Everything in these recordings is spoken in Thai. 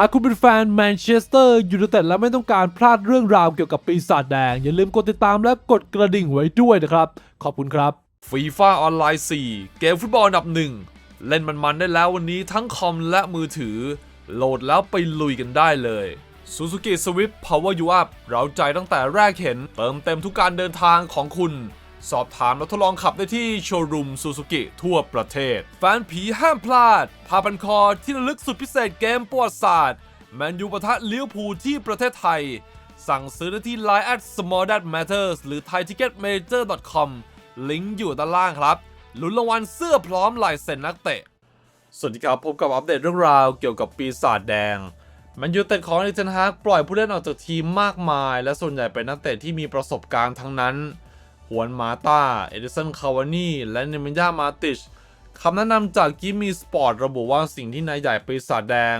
หากคุณเป็นแฟนแมนเชสเตอร์ยูไนเต็ดและไม่ต้องการพลาดเรื่องราวเกี่ยวกับปีศาจแดง อย่าลืมกดติดตามและกดกระดิ่งไว้ด้วยนะครับ ขอบคุณครับฟีฟ่าออนไลน์4 เกมฟุตบอลอันดับหนึ่ง เล่นมันๆได้แล้ววันนี้ทั้งคอมและมือถือ โหลดแล้วไปลุยกันได้เลย Suzuki Swift Power You Up เราใจตั้งแต่แรกเห็น เติมเต็มทุกการเดินทางของคุณ สอบถามและทดลองขับได้ที่โชว์รูมซูซูกิทั่วประเทศ แฟนผีห้ามพลาดพาพันคอที่ระลึกสุดพิเศษเกมประวัติศาสตร์แมนยูปะทะเลิเวอร์พูลที่ประเทศไทย สั่งซื้อได้ที่ Line at small that matters หรือ thaiticketmajor.com ลิงก์อยู่ด้านล่างครับลุ้นรางวัลเสื้อพร้อมลายเซ็นนักเตะ สวัสดีครับพบกับอัปเดตเรื่องราวเกี่ยวกับปีศาจแดงแมันยูเต็ดของอีเทนฮากปล่อยผู้เล่นออกจากทีมมากมาย และส่วนใหญ่เป็นนักเตะที่มีประสบการณ์ทั้งนั้น หวนมาตาเอดิสันคาวานีและเนมินยามาติชคำแนะนำจากกิมมีสปอร์ตระบุว่าสิ่งที่นายใหญ่ปีศาจแดง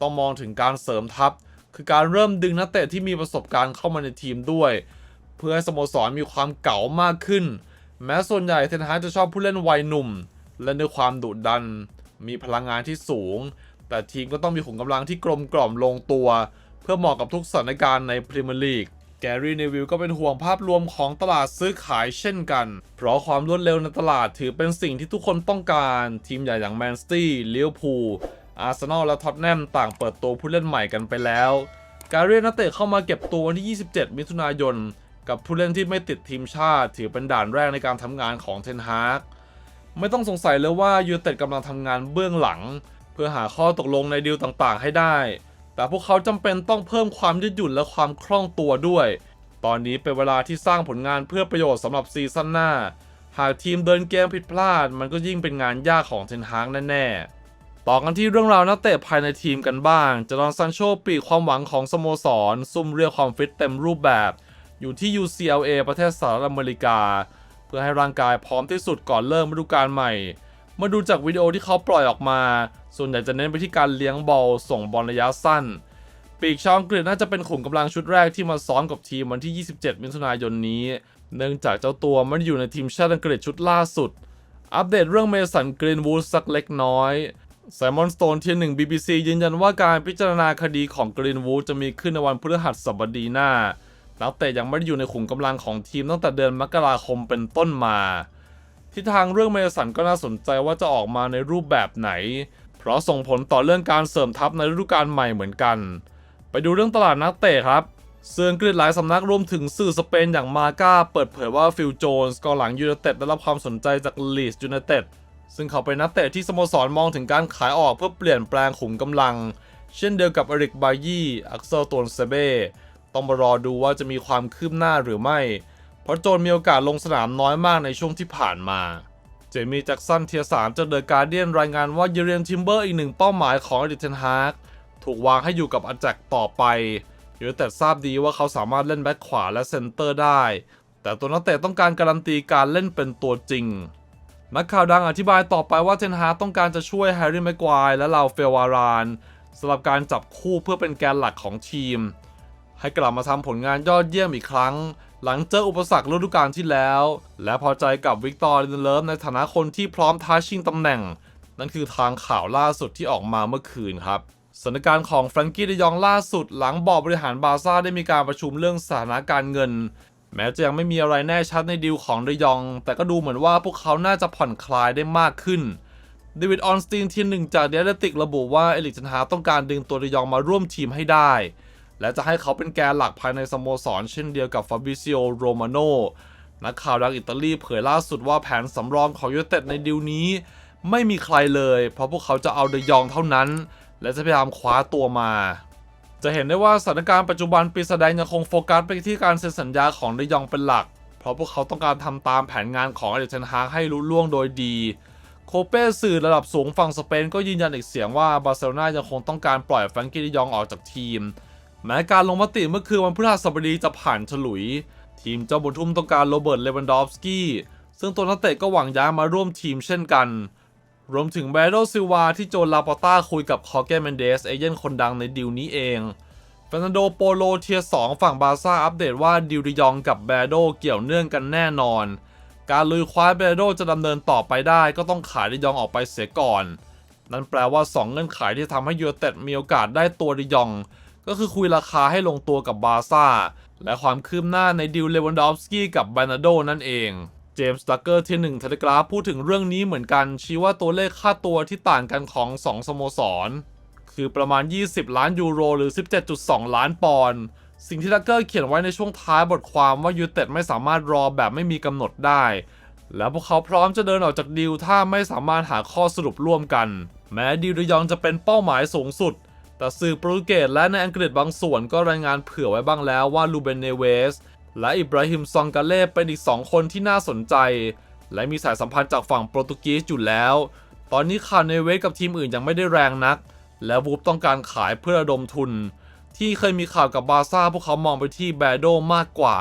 ต้องมองถึงการเสริมทัพ คือการเริ่มดึงนักเตะที่มีประสบการณ์เข้ามาในทีมด้วย เพื่อให้สโมสรมีความเก๋ามากขึ้น แม้ส่วนใหญ่เทนฮาจะชอบผู้เล่นวัยหนุ่ม และด้วยความดุดัน มีพลังงานที่สูง แต่ทีมก็ต้องมีขุมกำลังที่กลมกล่อมลงตัว เพื่อเหมาะกับทุกสถานการณ์ในพรีเมียร์ลีก แกรี่เนวิลก็เป็นห่วงภาพรวมของตลาดซื้อขายเช่นกัน เพราะความรวดเร็วในตลาดถือเป็นสิ่งที่ทุกคนต้องการ ทีมใหญ่อย่างแมนสตี้ลิเวอร์พูลอาร์เซนอลและท็อตแนมต่างเปิดตัวผู้เล่นใหม่กันไปแล้ว การเรียกนักเตะเข้ามาเก็บตัววันที่ 27 มิถุนายน กับผู้เล่นที่ไม่ติดทีมชาติ ถือเป็นด่านแรกในการทำงานของเทนฮากไม่ต้องสงสัยเลยว่ายูเต็ดกำลังทำงานเบื้องหลัง เพื่อหาข้อตกลงในดีลต่างๆ ให้ได้ แต่พวกเขาจำเป็นต้องเพิ่มความยืดหยุ่นและความคล่องตัวด้วย ตอนนี้เป็นเวลาที่สร้างผลงานเพื่อประโยชน์สำหรับซีซั่นหน้า หากทีมเดินเกมผิดพลาด มันก็ยิ่งเป็นงานยากของเทนฮากแน่ๆ ต่อกันที่เรื่องราวนักเตะภายในทีมกันบ้างจารอนซันโชปีกความหวังของสโมสร ซุ่มเรียกความฟิตเต็มรูปแบบ อยู่ที่ UCLA ประเทศสหรัฐอเมริกา เพื่อให้ร่างกายพร้อมที่สุดก่อนเริ่มฤดูกาลใหม่ มื่อดูจากวิดีโอที่เขาปล่อยออกมา ส่วนใหญ่จะเน้นไปที่การเลี้ยงบอลส่งบอลระยะสั้น ปีกชาวอังกฤษน่าจะเป็นขุมกำลังชุดแรกที่มาซ้อมกับทีมวันที่ 27 มิถุนายนนี้ เนื่องจากเจ้าตัวม่ได้อยู่ในทีมชาติอังกฤษชุดล่าสุด อัปเดตเรื่องเมสันกรีนวูดสักเล็กน้อยไซมอนสโตนเทียหนึ่ง BBC ยืนยันว่าการพิจารณาคดีของกรีนวูดจะมีขึ้นในวันพฤหัสบดีหน้านักเตะยังไม่ได้อยู่ในขุมกำลังของทีมตั้งแต่เดือนมกราคมเป็นต้นมา ทิศทางเรื่องเมสันก็น่าสนใจว่าจะออกมาในรูปแบบไหน เพราะส่งผลต่อเรื่องการเสริมทัพในฤดูกาลใหม่เหมือนกัน ไปดูเรื่องตลาดนักเตะครับสื่ออังกฤษหลายสำนักรวมถึงสื่อสเปนอย่างมาก้าเปิดเผยว่าฟิลโจนส์กองหลังยูไนเต็ดได้รับความสนใจจากลีสยูไนเต็ดซึ่งเขาเป็นนักเตะที่สโมสรมองถึงการขายออกเพื่อเปลี่ยนแปลงขุมกำลัง เช่นเดียวกับอริกบายี่อักเซลตวนเซเบ้ต้องมารอดูว่าจะมีความคืบหน้าหรือไม่ เพราะโจนมีโอกาสลงสนามน้อยมากในช่วงที่ผ่านมา เจมี่แจ็กสันเทียสามจากเดอะการเดียนรายงานว่าเยเรียนทิมเบอร์อีกหนึ่งเป้าหมายของอดิเทนฮาร์กถูกวางให้อยู่กับอาแจกต่อไปยูไนเต็ดทราบดีว่าเขาสามารถเล่นแบ็คขวาและเซนเตอร์ได้ แต่ตัวนักเตะต้องการการันตีการเล่นเป็นตัวจริงนักข่าวดังอธิบายต่อไปว่าเทนฮาต้องการจะช่วยแฮร์รี่แม็กควายและลาวเฟลวารานสำหรับการจับคู่เพื่อเป็นแกนหลักของทีม ให้กลับมาทำผลงานยอดเยี่ยมอีกครั้ง หลังเจออุปสรรคฤดูกาลที่แล้ว และพอใจกับวิกตอร์ลินเลิฟในฐานะคนที่พร้อมท้าชิงตำแหน่ง นั่นคือทางข่าวล่าสุดที่ออกมาเมื่อคืนครับสถานการณ์ของแฟรงกี้เดยองล่าสุด หลังบอร์ดบริหารบาซ่าได้มีการประชุมเรื่องสถานการเงิน แม้จะยังไม่มีอะไรแน่ชัดในดีลของเดยอง แต่ก็ดูเหมือนว่าพวกเขาน่าจะผ่อนคลายได้มากขึ้นเดวิดออนสตีนทีมหนึ่งจากเดลติกระบุว่าเอลิกเทนฮาต้องการดึงตัวเดยองมาร่วมทีมให้ได้ และจะให้เขาเป็นแกนหลักภายในสโมสร เช่นเดียวกับฟาบิซิโอโรมาโนนักข่าวดังอิตาลีเผยล่าสุดว่าแผนสำรองของยูเต็ดในดีลนี้ ไม่มีใครเลย เพราะพวกเขาจะเอาเดยองเท่านั้น และจะพยายามคว้าตัวมา จะเห็นได้ว่าสถานการณ์ปัจจุบันปีแสดงยังคงโฟกัสไปที่การเซ็นสัญญาของเดยองเป็นหลัก เพราะพวกเขาต้องการทำตามแผนงานของอเดเทนฮาให้รุ่ล่วงโดยดีโคเป้สื่อระดับสูงฝั่งสเปนก็ยืนยันอีกเสียงว่าบาร์เซโลนายังคงต้องการปล่อยแฟรงกี้เดยองออกจากทีม แม้การลงมติเมื่อคืนวันพฤหัสบดีจะผ่านฉลุย ทีมเจ้าบุญทุ่มต้องการโรเบิร์ตเลวันดอฟสกี้ซึ่งตัวนักเตะก็หวังย้ายมาร่วมทีมเช่นกัน รวมถึงแบรโดซิลวาที่โจนลาปอต้าคุยกับคอเกเมนเดสเอเย่นคนดังในดีลนี้เองเฟรนันโดโปโลเทียสองฝั่งบาซ่าอัปเดตว่าดิวดิยองกับแบรโดเกี่ยวเนื่องกันแน่นอน การลุยคว้าแบรโดจะดำเนินต่อไปได้ ก็ต้องขายดิยองออกไปเสียก่อน นั่นแปลว่า 2 เงื่อนไขที่ทำให้ยูเต็ดมีโอกาสได้ตัวดิยอง ก็คือคุยราคาให้ลงตัวกับบาซ่า และความคืบหน้าในดิวเลวันดอฟสกี้กับบานาโดนั่นเองเจมส์ดักเกอร์ที่หนึ่งเทเลกราฟพูดถึงเรื่องนี้เหมือนกัน ชี้ว่าตัวเลขค่าตัวที่ต่างกันของ 2 สโมสร คือประมาณ 20 ล้านยูโร หรือ 17.2 ล้านปอนด์สิ่งที่ดักเกอร์เขียนไว้ในช่วงท้ายบทความว่ายูเต็ดไม่สามารถรอแบบไม่มีกำหนดได้ และพวกเขาพร้อมจะเดินออกจากดีลถ้าไม่สามารถหาข้อสรุปร่วมกัน แม้ดีลระยองจะเป็นเป้าหมายสูงสุด แต่สื่อโปรตุเกสและในอังกฤษบางส่วนก็รายงานเผื่อไว้บ้างแล้วว่าลูเบนเนเวส และอิบราฮิมซองกาเล่เป็นอีก 2 คนที่น่าสนใจ และมีสายสัมพันธ์จากฝั่งโปรตุเกสอยู่แล้ว ตอนนี้ข่าวเนเวสกับทีมอื่นยังไม่ได้แรงนัก และวูฟต้องการขายเพื่อระดมทุน ที่เคยมีข่าวกับบาซ่าพวกเขามองไปที่แบโดมากกว่า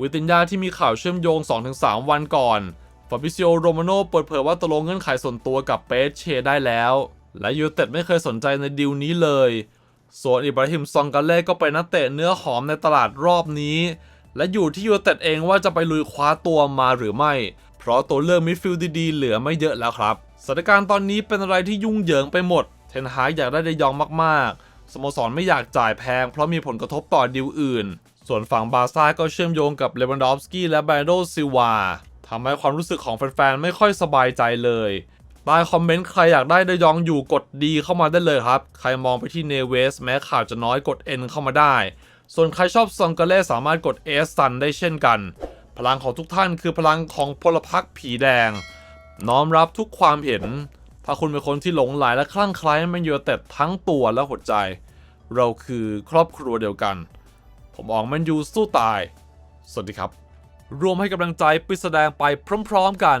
วิตินยาที่มีข่าวเชื่อมโยง 2-3 วันก่อนฟาบิซิโอโรมาโนเปิดเผยว่าตกลงเงื่อนไขส่วนตัวกับเปสเชได้แล้ว และยูเต็ดไม่เคยสนใจในดีลนี้เลย ส่วนอิบราฮิมซองกาเล่ก็เป็นนักเตะเนื้อหอมในตลาดรอบนี้ และอยู่ที่ยูเต็ดเองว่าจะไปลุยคว้าตัวมาหรือไม่ เพราะตัวเลือกมิดฟิลด์ดีๆเหลือไม่เยอะแล้วครับ สถานการณ์ตอนนี้เป็นอะไรที่ยุ่งเหยิงไปหมด เทนฮากอยากได้เดยองมากๆ สโมสรไม่อยากจ่ายแพงเพราะมีผลกระทบต่อดีลอื่น ส่วนฝั่งบาซ่าก็เชื่อมโยงกับเลวันดอฟสกี้และแบรโดซิวาทำให้ความรู้สึกของแฟนๆ ไม่ค่อยสบายใจเลย ใต้คอมเมนต์ใครอยากได้เดยองอยู่กดดีเข้ามาได้เลยครับ ใครมองไปที่เนเวสแม้ข่าวจะน้อยกด N เข้ามาได้ ส่วนใครชอบซองกาเล่สามารถกด S ซันได้เช่นกัน พลังของทุกท่านคือพลังของพลพรรคผีแดง น้อมรับทุกความเห็น ถ้าคุณเป็นคนที่หลงไหลและคลั่งไคล้แมนยูไนเต็ดทั้งตัวและหัวใจ เราคือครอบครัวเดียวกัน ผมออกแมนยูสู้ตาย สวัสดีครับ รวมให้กำลังใจไปแสดงไปพร้อม ๆ กัน